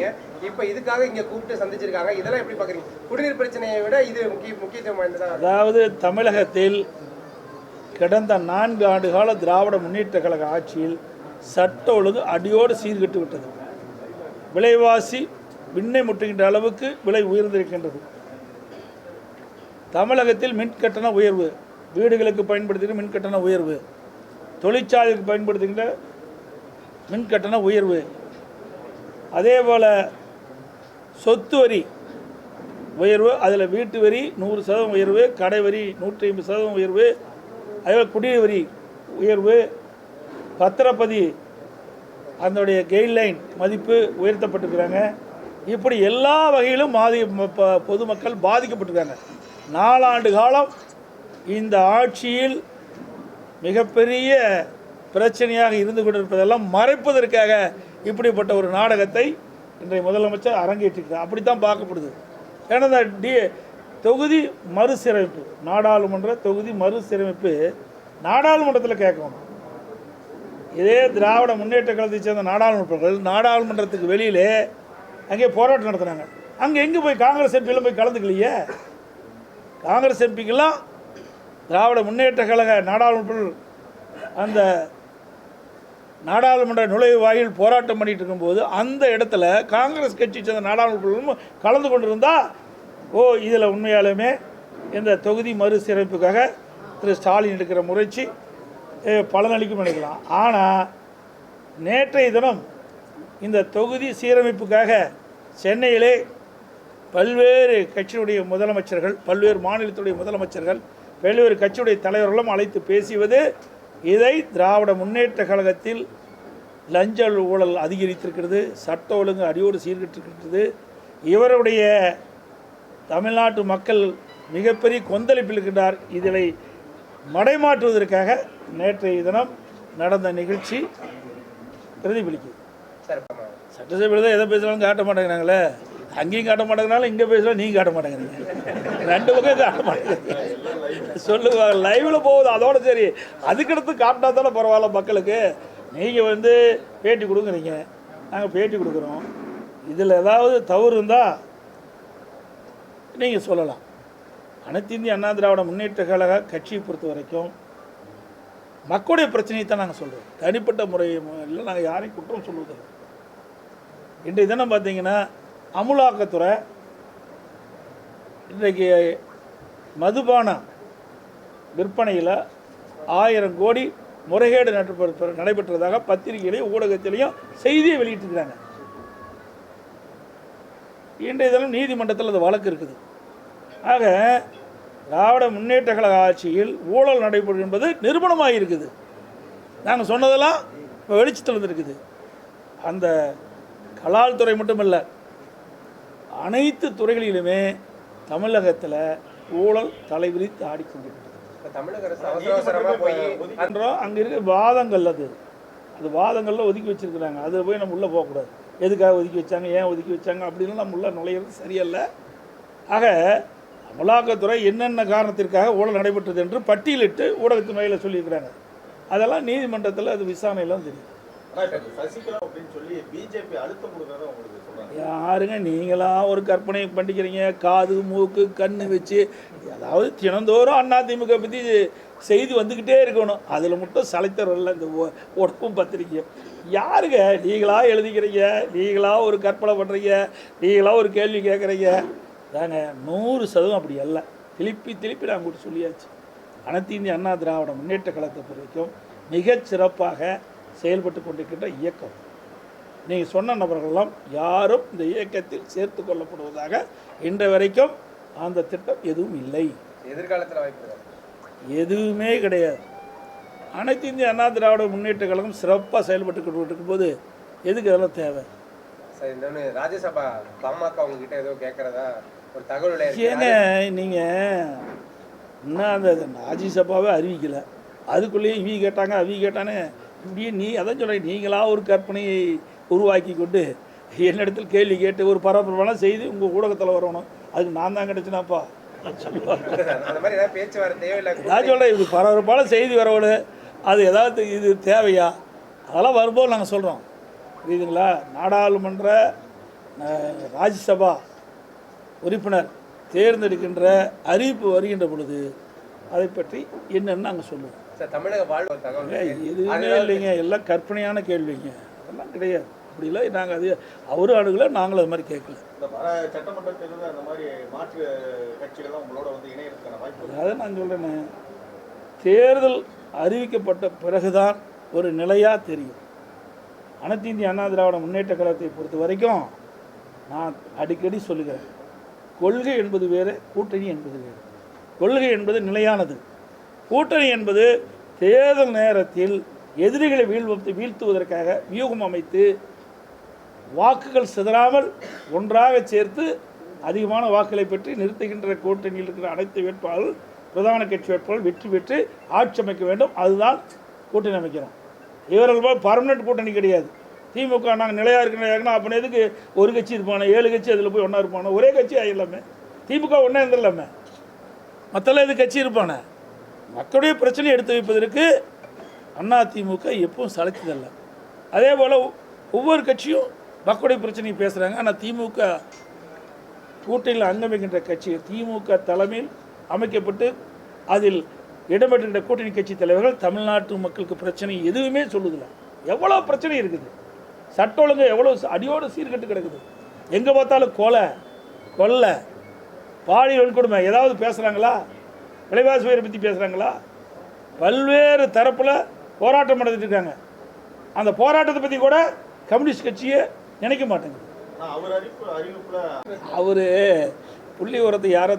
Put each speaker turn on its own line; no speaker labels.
இருந்தீங்க இப்போ இதுக்காக இங்கே கூப்பிட்டு சந்திச்சிருக்காங்க. இதெல்லாம் எப்படி பார்க்குறீங்க குடிநீர் பிரச்சனையை விட இது முக்கிய முக்கியத்துவம் வாய்ந்ததாக
அதாவது தமிழகத்தில் கடந்த நான்கு ஆண்டு கால திராவிட முன்னேற்ற கழக ஆட்சியில் சட்ட ஒழுங்கு அடியோடு சீர்கெட்டு விட்டது. விலைவாசி விண்ணை முட்டுகின்ற அளவுக்கு விலை உயர்ந்திருக்கின்றது. தமிழகத்தில் மின் கட்டண உயர்வு வீடுகளுக்கு பயன்படுத்துகிற மின் கட்டண உயர்வு தொழிற்சாலைக்கு பயன்படுத்துகின்ற மின் கட்டண உயர்வு அதே போல் சொத்து வரி உயர்வு அதில் வீட்டு வரி நூறு சதவீதம் உயர்வு கடை வரி நூற்றி ஐம்பது சதவீதம் உயர்வு அதே குடிநீர் வரி உயர்வு பத்திரப்பதி அதனுடைய கைட்லைன் மதிப்பு உயர்த்தப்பட்டிருக்கிறாங்க. இப்படி எல்லா வகையிலும் பாதி பொதுமக்கள் பாதிக்கப்பட்டிருக்காங்க. நாலாண்டு காலம் இந்த ஆட்சியில் மிகப்பெரிய பிரச்சனையாக இருந்து கொண்டிருப்பதெல்லாம் மறைப்பதற்காக இப்படிப்பட்ட ஒரு நாடகத்தை இன்றைய முதலமைச்சர் அரங்கேற்றிருக்கிறார். அப்படித்தான் பார்க்கப்படுது. ஏன்னா இந்த டி தொகுதி மறுசீரமைப்பு நாடாளுமன்ற தொகுதி மறுசீரமைப்பு நாடாளுமன்றத்தில் கேட்கணும். இதே திராவிட முன்னேற்ற கழகத்தை சேர்ந்த நாடாளுமன்றங்கள் நாடாளுமன்றத்துக்கு வெளியிலே அங்கே போராட்டம் நடத்துனாங்க. அங்கே எங்கே போய் காங்கிரஸ் எம்பிலாம் போய் கலந்துக்கலையே? காங்கிரஸ் எம்பிக்கெல்லாம் திராவிட முன்னேற்ற கழக நாடாளுமன்ற அந்த நாடாளுமன்ற நுழைவு வாயில் போராட்டம் பண்ணிட்டு இருக்கும்போது அந்த இடத்துல காங்கிரஸ் கட்சி சேர்ந்த நாடாளுமன்ற கலந்து கொண்டிருந்தா ஓ இதில் உண்மையாலுமே இந்த தொகுதி மறுசீரமைப்புக்காக திரு ஸ்டாலின் எடுக்கிற முயற்சி பலனளிக்கும் நினைக்கலாம். ஆனால் நேற்றைய தினம் இந்த தொகுதி சீரமைப்புக்காக சென்னையிலே பல்வேறு கட்சியுடைய முதலமைச்சர்கள் பல்வேறு மாநிலத்துடைய முதலமைச்சர்கள் பல்வேறு கட்சியுடைய தலைவர்களும் அழைத்து பேசியது இதை திராவிட முன்னேற்ற கழகத்தில் லஞ்ச ஊழல் அதிகரித்திருக்கிறது சட்ட ஒழுங்கு அடியோடு சீர்கிட்டிருக்கிறது. இவருடைய தமிழ்நாட்டு மக்கள் மிகப்பெரிய கொந்தளிப்பில் இருக்கின்றார். இதனை மடைமாற்றுவதற்காக நேற்றைய தினம் நடந்த நிகழ்ச்சி பிரதிபலிக்குது. சட்டசபையில் தான் எதை பேசுனாலும் காட்ட மாட்டேங்கிறாங்களே. அங்கேயும் காட்ட மாட்டேங்கிறாலும் இங்கே பேசுகிறோம் நீங்கள் காட்ட மாட்டேங்கிறீங்க. ரெண்டு பக்கம் காட்ட மாட்டேங்கிறீங்க. சொல்லுவாங்க லைவில் போகுது அதோட சரி. அதுக்கடுத்து காட்டினா தானே பரவாயில்ல மக்களுக்கு. நீங்கள் வந்து பேட்டி கொடுக்குறீங்க நாங்கள் பேட்டி கொடுக்குறோம். இதில் ஏதாவது தவறு இருந்தால் நீங்கள் சொல்லலாம். அனைத்து இந்திய அண்ணா திராவிட முன்னேற்ற கழக கட்சியை பொறுத்த வரைக்கும் மக்களுடைய பிரச்சனையை தான் நாங்கள் சொல்கிறோம் தனிப்பட்ட முறை இல்லை நாங்கள் யாரையும் குற்றம் சொல்வதில்லை இன்றைய தினம் பார்த்தீங்கன்னா அமுலாக்கத்துறை இன்றைக்கு மதுபானம் விற்பனையில் ஆயிரம் கோடி முறைகேடு நடைபெற்ற நடைபெற்றதாக பத்திரிகையிலையும் ஊடகத்திலையும் செய்தியை வெளியிட்டிருக்கிறாங்க. இன்றைய தினம் நீதிமன்றத்தில் அந்த வழக்கு இருக்குது. ஆக திராவிட முன்னேற்ற கழக ஆட்சியில் ஊழல் நடைபெறும் என்பது நிரூபணமாக இருக்குது. நாங்கள் சொன்னதெல்லாம் இப்போ வெளிச்சத்தில் வந்துருக்குது. அந்த கலால் துறை மட்டுமல்ல அனைத்து துறைகளிலுமே தமிழகத்தில் ஊழல் தலைவிரித்து ஆடிக்கொண்டிருக்கிறது.
இப்ப தமிழக அரசு அவசர அவசரமா போய்
என்றோம் அங்கே இருக்க வாதங்கள் அது. அது வாதங்களில் ஒதுக்கி வச்சிருக்கிறாங்க. அதில் போய் நம்ம உள்ளே போகக்கூடாது. எதுக்காக ஒதுக்கி வச்சாங்க ஏன் ஒதுக்கி வச்சாங்க அப்படின்னு நம்ம உள்ள நுழையிறது சரியல்ல. ஆக அமலாக்கத்துறை என்னென்ன காரணத்திற்காக ஊழல் நடைபெற்றது என்று பட்டியலிட்டு ஊடகத்தின் வகையில் சொல்லியிருக்கிறாங்க. அதெல்லாம் நீதிமன்றத்தில் அது விசாரணையெல்லாம் தெரியும்
சசிகலா அப்படின்னு சொல்லி பிஜேபி அழுத்தம் கொடுக்கறத உங்களுக்கு
யாருங்க நீங்களாம் ஒரு கற்பனை பண்ணிக்கிறீங்க? காது மூக்கு கண்ணு வச்சு அதாவது தினந்தோறும் அதிமுக பற்றி செய்தி வந்துக்கிட்டே இருக்கணும். அதில் மட்டும் சலைத்தரல இந்த ஒ- உடம்பும் பத்திரிக்கையும் யாருங்க நீங்களாக எழுதிக்கிறீங்க? நீங்களாக ஒரு கற்பனை பண்ணுறீங்க நீங்களாக ஒரு கேள்வி கேட்குறீங்க தாங்க நூறு சதவீதம் அப்படி அல்ல. திருப்பி திருப்பி நான் கூட சொல்லியாச்சு. அனைத்து இந்திய அண்ணா திராவிட முன்னேற்ற கழகத்தை பொறுத்த வரைக்கும் மிகச் சிறப்பாக செயல்பட்டு கொண்டிருக்கின்ற இயக்கம். நீங்கள் சொன்ன நபர்களெல்லாம் யாரும் இந்த இயக்கத்தில் சேர்த்து கொள்ளப்படுவதாக இன்று வரைக்கும் அந்த திட்டம் எதுவும் இல்லை
எதிர்காலத்துல வாய்ப்பு?
எதுவுமே கிடையாது அனைத்து இந்திய அண்ணா திராவிட முன்னேற்ற கழகம் சிறப்பாக செயல்பட்டு கொண்டு இருக்கும்போது எதுக்கு அதெல்லாம் தேவை
சார் ஒண்ணு ராஜ்யசபா பாமக ஏதோ கேட்கறதா ஒரு தகவல்.
ஏங்க நீங்கள் இன்னும் அந்த ராஜ்யசபாவே அறிவிக்கலை அதுக்குள்ளேயே இவி கேட்டாங்க அவி கேட்டானே இப்படியே நீ அதான் சொல்கிறேன் நீங்களா ஒரு கற்பனையை உருவாக்கி கொண்டு என்னிடத்தில் கேள்வி கேட்டு ஒரு பரபரப்பான செய்தி உங்கள் ஊடகத்தில் வரணும். அதுக்கு நான் தான் கிடச்சினாப்பா? நான் சொல்கிறேன் இது பரபரப்பான செய்தி வரவணும் அது ஏதாவது இது தேவையா? அதெல்லாம் வரும்போது நாங்கள் சொல்கிறோம் புரியுதுங்களா? நாடாளுமன்ற ராஜ்யசபா உறுப்பினர் தேர்ந்தெடுக்கின்ற அறிவிப்பு வருகின்ற பொழுது அதை பற்றி என்னன்னு நாங்கள் சொல்லுவோம்.
தமிழக வாழ்வு.
எதுவுமே இல்லைங்க. எல்லாம் கற்பனையான கேள்விங்க. அதெல்லாம் கிடையாது. அப்படிலாம் நாங்கள் அது அவரும் அணுகல நாங்களும் அது மாதிரி கேட்கல.
சட்டமன்ற தேர்தலில் அந்த மாதிரி மாற்று கட்சிகள்லாம் உங்களோட வந்து வாய்ப்பு இருக்கு.
அதாவது நான் சொல்கிறேனே தேர்தல் அறிவிக்கப்பட்ட பிறகுதான் ஒரு நிலையாக தெரியும். அனைத்து இந்திய அண்ணா திராவிட முன்னேற்ற கழகத்தை பொறுத்த வரைக்கும் நான் அடிக்கடி சொல்லுகிறேன் கொள்கை என்பது வேறு கூட்டணி என்பது வேறு. கொள்கை என்பது நிலையானது. கூட்டணி என்பது தேர்தல் நேரத்தில் எதிரிகளை வீழ்வத்து வீழ்த்துவதற்காக வியூகம் அமைத்து வாக்குகள் சிதறாமல் ஒன்றாக சேர்த்து அதிகமான வாக்குகளை பெற்று நிறுத்துகின்ற கூட்டணியில் இருக்கிற அனைத்து வேட்பாளர்கள் பிரதான கட்சி வேட்பாளர்கள் வெற்றி பெற்று ஆட்சி அமைக்க வேண்டும். அதுதான் கூட்டணி அமைக்கிறோம் இவர்கள் போல் பர்மனெண்ட் கூட்டணி கிடையாது. திமுக நாங்கள் நிலையாக இருக்கிறோம் அப்போ எதுக்கு ஒரு கட்சி இருப்பானே ஏழு கட்சி அதில் போய் ஒன்றா இருப்பானோ? ஒரே கட்சி ஆகிடலாமே திமுக ஒன்றா இருந்துடலாமே. மற்றெல்லாம் எது கட்சி இருப்பானே? மக்களுடைய பிரச்சனையை எடுத்து வைப்பதற்கு அண்ணா திமுக எப்பவும் சளைச்சதல்ல அதே போல் ஒவ்வொரு கட்சியும் மக்களுடைய பிரச்சனையை பேசுகிறாங்க ஆனால் திமுக கூட்டணியில் அங்கமிக்கின்ற கட்சி திமுக தலைமையில் அமைக்கப்பட்டு அதில் இடம்பெற்றிருந்த கூட்டணி கட்சி தலைவர்கள் தமிழ்நாட்டு மக்களுக்கு பிரச்சனை எதுவுமே சொல்லுதில்ல. எவ்வளோ பிரச்சனை இருக்குது? சட்ட ஒழுங்கு எவ்வளோ அடியோடு சீர்கட்டு கிடக்குது? எங்கே பார்த்தாலும் கொலை கொள்ளை பாலியல் வன்கொடுமை ஏதாவது பேசுகிறாங்களா விலைவாசி உயரை பற்றி பேசுகிறாங்களா பல்வேறு தரப்பில் போராட்டம் நடந்துட்டு இருக்காங்க. அந்த போராட்டத்தை பற்றி கூட கம்யூனிஸ்ட் கட்சியே நினைக்க மாட்டேங்குது அவர் புள்ளி உரத்தை யாரை